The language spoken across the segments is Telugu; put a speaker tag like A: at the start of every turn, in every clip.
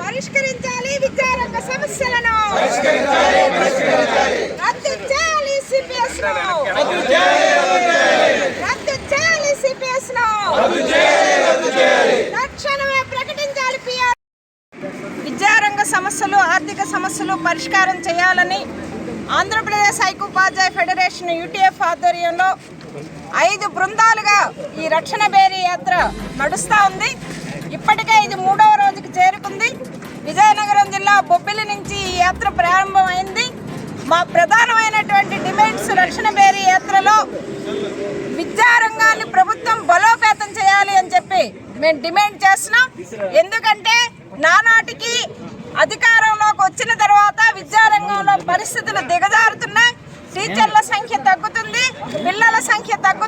A: పరిష్కరించాలి విద్యారంగ ప్రకటించాలి విద్యారంగ సమస్యలు ఆర్థిక సమస్యలు పరిష్కారం చేయాలని ఆంధ్రప్రదేశ్ ఐక్యోపాధ్యాయ ఫెడరేషన్ యూటీఎఫ్ ఆధ్వర్యంలో ఐదు బృందాలు ఈ రక్షణ బేరీ యాత్ర నడుస్తూ ఉంది. ఇప్పటికే ఇది మూడవ రోజుకి చేరుకుంది. విజయనగరం జిల్లా బొబ్బిలి నుంచి ఈ యాత్ర ప్రారంభమైంది. మా ప్రధానమైనటువంటి డిమాండ్స్ రక్షణ బేరీ యాత్రలో విద్యారంగాన్ని ప్రభుత్వం బలోపేతం చేయాలి అని చెప్పి మేము డిమాండ్ చేస్తున్నాం. ఎందుకంటే నానాటికి అధికారంలోకి వచ్చిన తర్వాత విద్యారంగంలో పరిస్థితులు దిగజారుతున్నాయి. టీచర్ల సంఖ్య తగ్గుతుంది పిల్లల సంఖ్య తగ్గుతుంది.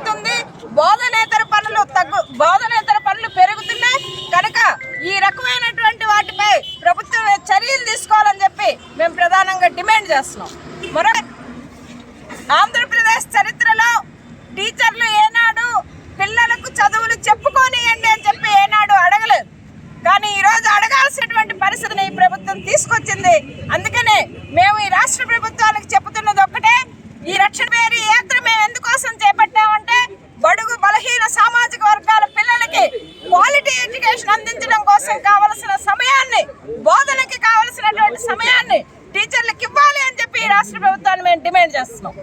A: మేము ప్రధానంగా డిమాండ్ చేస్తున్నాం. మరొక ఆంధ్రప్రదేశ్ చరిత్రలో టీచర్లు ఏనాడు పిల్లలకు చదువులు చెప్పుకోనియండి అని చెప్పి ఏనాడు అడగలేదు. కానీ ఈరోజు అడగాల్సినటువంటి పరిస్థితిని ఈ ప్రభుత్వం తీసుకొచ్చింది. అందుకనే మేము ఈ రాష్ట్ర ప్రభుత్వానికి చెబుతున్నది ఒక్కటే ఈ రక్షణ పేరు యాత్ర మేము ఎందుకోసం చేపట్టామంటే బడుగు బలహీన సామాజిక వర్గాల పిల్లలకి క్వాలిటీ ఎడ్యుకేషన్ అందించడం కోసం కావలసిన సమయాన్ని బోధనకి కావలసినటువంటి సమయాన్ని టీచర్లకు ఇవ్వాలి అని చెప్పి రాష్ట్ర ప్రభుత్వాన్ని మేము డిమాండ్ చేస్తున్నాం.